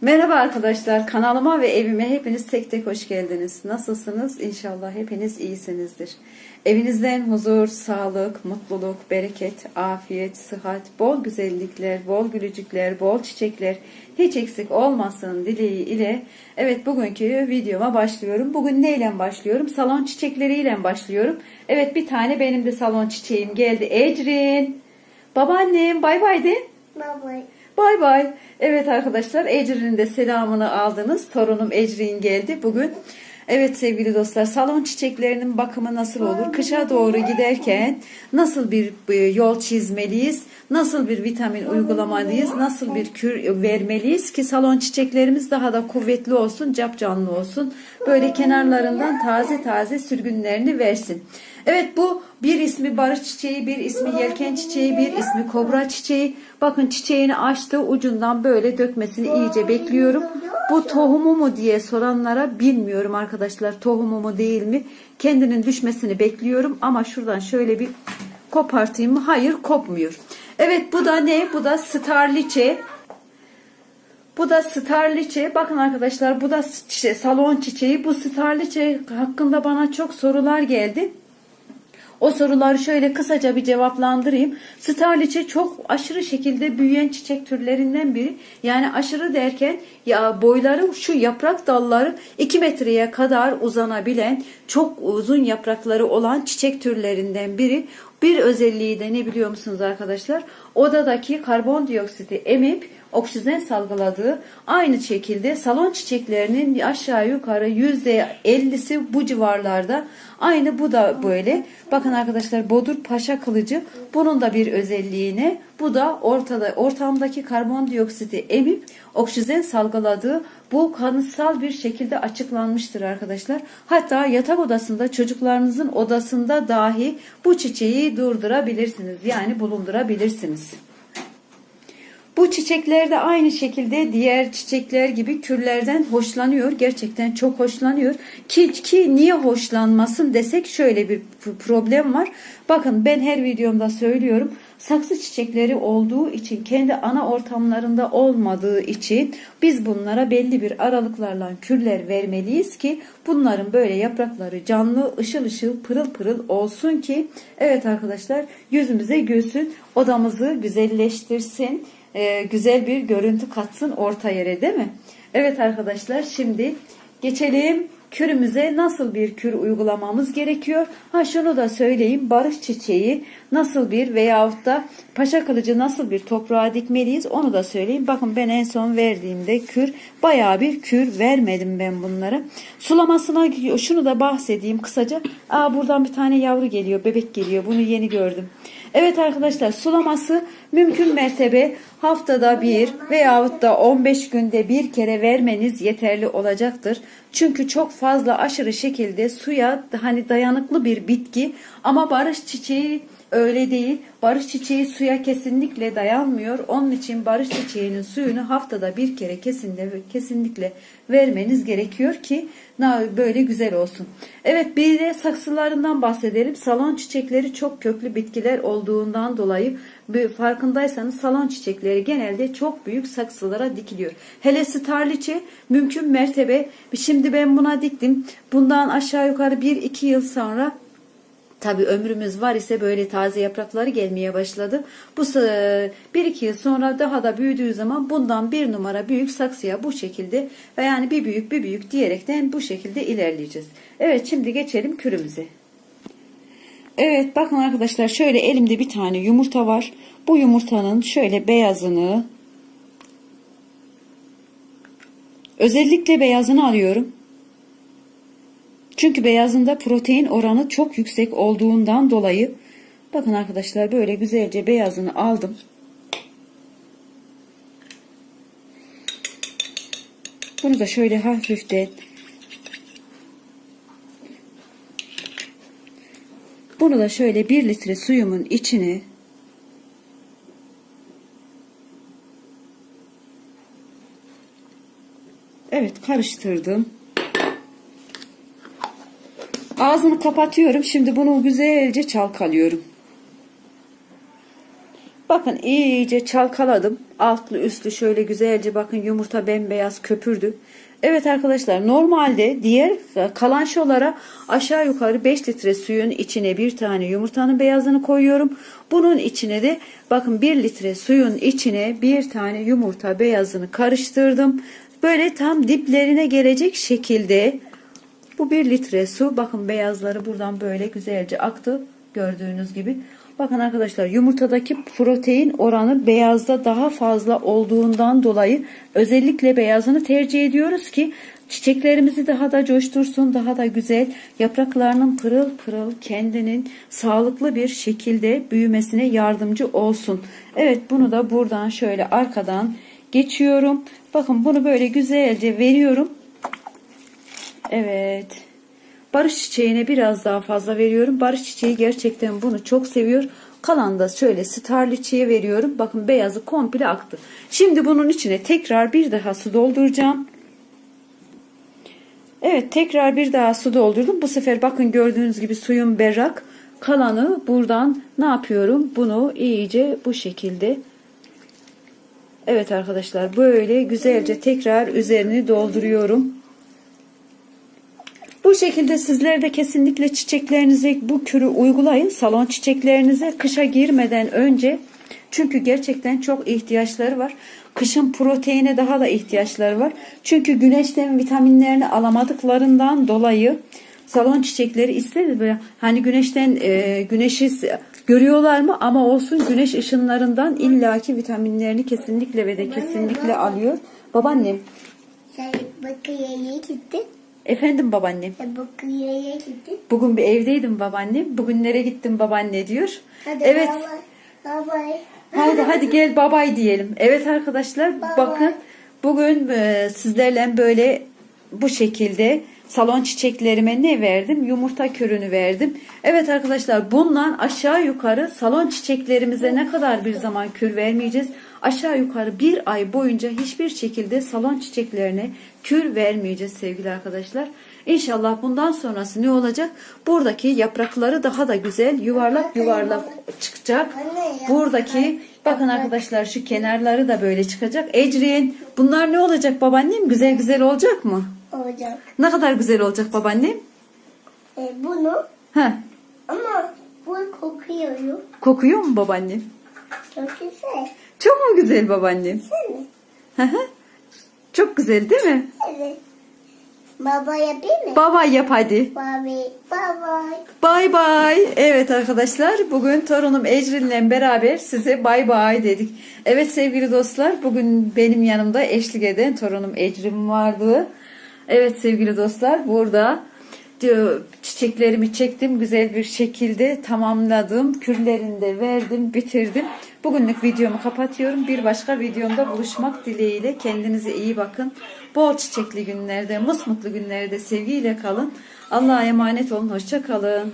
Merhaba arkadaşlar kanalıma ve evime hepiniz tek tek hoş geldiniz. Nasılsınız? İnşallah hepiniz iyisinizdir. Evinizden huzur, sağlık, mutluluk, bereket, afiyet, sıhhat, bol güzellikler, bol gülücükler, bol çiçekler hiç eksik olmasın dileği ile evet bugünkü videoma başlıyorum. Bugün neyle başlıyorum? Salon çiçekleriyle başlıyorum. Evet bir tane benim de salon çiçeğim geldi. Ecrin. Babaannem bay bay de. Baba. Bay bay. Evet arkadaşlar Ecrin'in de selamını aldınız. Torunum Ecrin geldi bugün. Evet sevgili dostlar salon çiçeklerinin bakımı nasıl olur? Kışa doğru giderken nasıl bir e, yol çizmeliyiz? Nasıl bir vitamin uygulamalıyız? Nasıl bir kür vermeliyiz ki salon çiçeklerimiz daha da kuvvetli olsun, cap canlı olsun. Böyle kenarlarından taze taze sürgünlerini versin. Evet bu bir ismi barış çiçeği, bir ismi yelken çiçeği, bir ismi kobra çiçeği. Bakın çiçeğini açtı ucundan böyle dökmesini iyice bekliyorum. Bu tohumu mu diye soranlara bilmiyorum arkadaşlar tohumu mu değil mi? Kendinin düşmesini bekliyorum ama şuradan şöyle bir kopartayım mı? Hayır kopmuyor. Evet bu da ne? Bu da starliçe. Bu da starliçe. Bakın arkadaşlar bu da salon çiçeği. Bu starliçe hakkında bana çok sorular geldi. O soruları şöyle kısaca bir cevaplandırayım. Starliçe çok aşırı şekilde büyüyen çiçek türlerinden biri. Yani aşırı derken ya boyları şu yaprak dalları 2 metreye kadar uzanabilen çok uzun yaprakları olan çiçek türlerinden biri. Bir özelliği de ne biliyor musunuz arkadaşlar? Odadaki karbondioksiti emip oksijen salgıladığı aynı şekilde salon çiçeklerinin aşağı yukarı yüzde 50'si bu civarlarda. Aynı bu da böyle. Bakın arkadaşlar bodur paşa kılıcı bunun da bir özelliğine bu da ortada ortamdaki karbondioksiti emip oksijen salgıladığı bu kanıtsal bir şekilde açıklanmıştır arkadaşlar. Hatta yatak odasında çocuklarınızın odasında dahi bu çiçeği durdurabilirsiniz. Yani bulundurabilirsiniz. Bu çiçekler de aynı şekilde diğer çiçekler gibi kürlerden hoşlanıyor. Gerçekten çok hoşlanıyor. Ki, ki niye hoşlanmasın desek şöyle bir problem var. Bakın ben her videomda söylüyorum. Saksı çiçekleri olduğu için kendi ana ortamlarında olmadığı için biz bunlara belli bir aralıklarla kürler vermeliyiz ki bunların böyle yaprakları canlı ışıl ışıl pırıl pırıl olsun ki evet arkadaşlar yüzümüze gülsün odamızı güzelleştirsin e, güzel bir görüntü katsın orta yere değil mi? Evet arkadaşlar şimdi geçelim kürümüze nasıl bir kür uygulamamız gerekiyor? Ha şunu da söyleyeyim barış çiçeği nasıl bir veyahut da paşa kılıcı nasıl bir toprağa dikmeliyiz onu da söyleyeyim. Bakın ben en son verdiğimde kür bayağı bir kür vermedim ben bunlara. Sulamasına şunu da bahsedeyim kısaca. Aa buradan bir tane yavru geliyor bebek geliyor bunu yeni gördüm. Evet arkadaşlar sulaması mümkün mertebe haftada bir veyahut da 15 günde bir kere vermeniz yeterli olacaktır. Çünkü çok fazla aşırı şekilde suya hani dayanıklı bir bitki ama barış çiçeği öyle değil. Barış çiçeği suya kesinlikle dayanmıyor. Onun için barış çiçeğinin suyunu haftada bir kere kesinlikle, kesinlikle vermeniz gerekiyor ki böyle güzel olsun. Evet bir de saksılarından bahsedelim. Salon çiçekleri çok köklü bitkiler olduğundan dolayı farkındaysanız salon çiçekleri genelde çok büyük saksılara dikiliyor. Hele starliçe mümkün mertebe şimdi ben buna diktim. Bundan aşağı yukarı 1-2 yıl sonra Tabi ömrümüz var ise böyle taze yaprakları gelmeye başladı. Bu bir iki yıl sonra daha da büyüdüğü zaman bundan bir numara büyük saksıya bu şekilde ve yani bir büyük bir büyük diyerekten bu şekilde ilerleyeceğiz. Evet şimdi geçelim kürümüze. Evet bakın arkadaşlar şöyle elimde bir tane yumurta var. Bu yumurtanın şöyle beyazını özellikle beyazını alıyorum. Çünkü beyazında protein oranı çok yüksek olduğundan dolayı bakın arkadaşlar böyle güzelce beyazını aldım. Bunu da şöyle hafiften Bunu da şöyle bir litre suyumun içine Evet karıştırdım. Ağzını kapatıyorum. Şimdi bunu güzelce çalkalıyorum. Bakın iyice çalkaladım. Altlı üstlü şöyle güzelce bakın yumurta bembeyaz köpürdü. Evet arkadaşlar normalde diğer e, kalan şolara aşağı yukarı 5 litre suyun içine bir tane yumurtanın beyazını koyuyorum. Bunun içine de bakın 1 litre suyun içine bir tane yumurta beyazını karıştırdım. Böyle tam diplerine gelecek şekilde bu 1 litre su bakın beyazları buradan böyle güzelce aktı gördüğünüz gibi. Bakın arkadaşlar yumurtadaki protein oranı beyazda daha fazla olduğundan dolayı özellikle beyazını tercih ediyoruz ki çiçeklerimizi daha da coştursun, daha da güzel yapraklarının pırıl pırıl kendinin sağlıklı bir şekilde büyümesine yardımcı olsun. Evet bunu da buradan şöyle arkadan geçiyorum. Bakın bunu böyle güzelce veriyorum. Evet. Barış çiçeğine biraz daha fazla veriyorum. Barış çiçeği gerçekten bunu çok seviyor. Kalan da şöyle starliçiye veriyorum. Bakın beyazı komple aktı. Şimdi bunun içine tekrar bir daha su dolduracağım. Evet tekrar bir daha su doldurdum. Bu sefer bakın gördüğünüz gibi suyun berrak. Kalanı buradan ne yapıyorum? Bunu iyice bu şekilde Evet arkadaşlar böyle güzelce tekrar üzerini dolduruyorum. Bu şekilde sizler de kesinlikle çiçeklerinize bu kürü uygulayın. Salon çiçeklerinize kışa girmeden önce. Çünkü gerçekten çok ihtiyaçları var. Kışın proteine daha da ihtiyaçları var. Çünkü güneşten vitaminlerini alamadıklarından dolayı salon çiçekleri istedi hani güneşten e, güneşi görüyorlar mı ama olsun güneş ışınlarından illaki vitaminlerini kesinlikle ve de kesinlikle alıyor. Babaannem Sen Bakırköy'e gittin. Efendim babaannem Sen Bakırköy'e gittin. Bugün bir evdeydim babaannem. Bugün nereye gittim babaanne diyor. Hadi evet. Baba. Baba. Hadi hadi gel babay diyelim. Evet arkadaşlar Bye bakın bugün e, sizlerle böyle bu şekilde salon çiçeklerime ne verdim? Yumurta körünü verdim. Evet arkadaşlar bundan aşağı yukarı salon çiçeklerimize ne kadar bir zaman kür vermeyeceğiz? Aşağı yukarı bir ay boyunca hiçbir şekilde salon çiçeklerine kür vermeyeceğiz sevgili arkadaşlar. İnşallah bundan sonrası ne olacak? Buradaki yaprakları daha da güzel yuvarlak yuvarlak çıkacak. Buradaki bakın arkadaşlar şu kenarları da böyle çıkacak. Ecrin bunlar ne olacak babaannem? Güzel güzel olacak mı? Olacak. Ne kadar güzel olacak babaannem? E, bunu Ha, ama bu kokuyor. kokuyor mu babaannem? Çok güzel. Çok mu güzel babaannem? Değil mi? Çok güzel değil mi? Evet. Baba yapayım mı? Baba yap hadi. Baba. Baba. Bay bay. Evet arkadaşlar bugün torunum Ecrin'le beraber size bay bay dedik. Evet sevgili dostlar bugün benim yanımda eşlik eden torunum Ecrin vardı. Evet sevgili dostlar burada diyor, çiçeklerimi çektim güzel bir şekilde tamamladım. Kürlerini de verdim bitirdim. Bugünlük videomu kapatıyorum. Bir başka videomda buluşmak dileğiyle kendinize iyi bakın. Bol çiçekli günlerde, mutlu günlerde sevgiyle kalın. Allah'a emanet olun. Hoşça kalın.